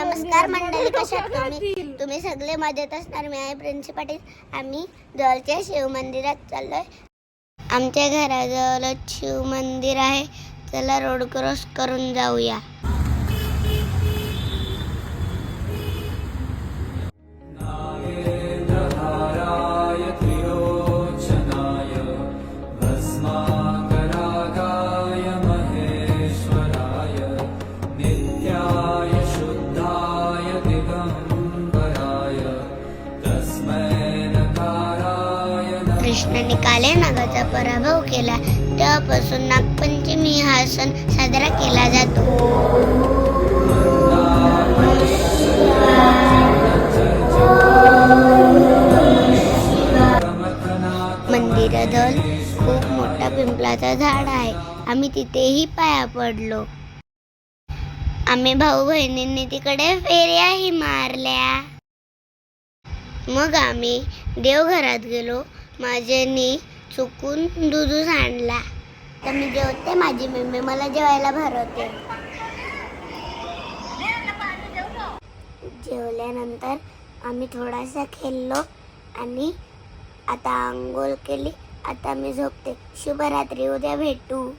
नमस्कार मंडळी कशा आहात तुम्ही? तुम्ही सगळे मजेत असणार? मी आहे प्रिन्सी पाटील. आम्ही जवळच्या शिव मंदिरात चाललोय. आमच्या घराजवळच शिव मंदिर आहे. चला रोड क्रॉस करून जाऊया. कृष्णाने काल्या नागाचा पराभव केला. तेव्हापासून नागपंचमी हा सण साजरा केला जातो. मंदिराजवळ खूप मोठा पिंपलाचा झाड आहे. आम्ही तिथेही पाया पडलो. आम्ही भाऊ बहिणींनी तिकडे फेऱ्याही मारल्या. मग आम्ही देवघरात गेलो. माझ्यानी चुकून दुधूच आणला. तर मी जेवते माझी मम्मी. मला जेवायला भरवते. जेवल्यानंतर आम्ही थोडासा खेळलो आणि आता आंघोळ केली. आता मी झोपते. शुभरात्री. उद्या भेटू.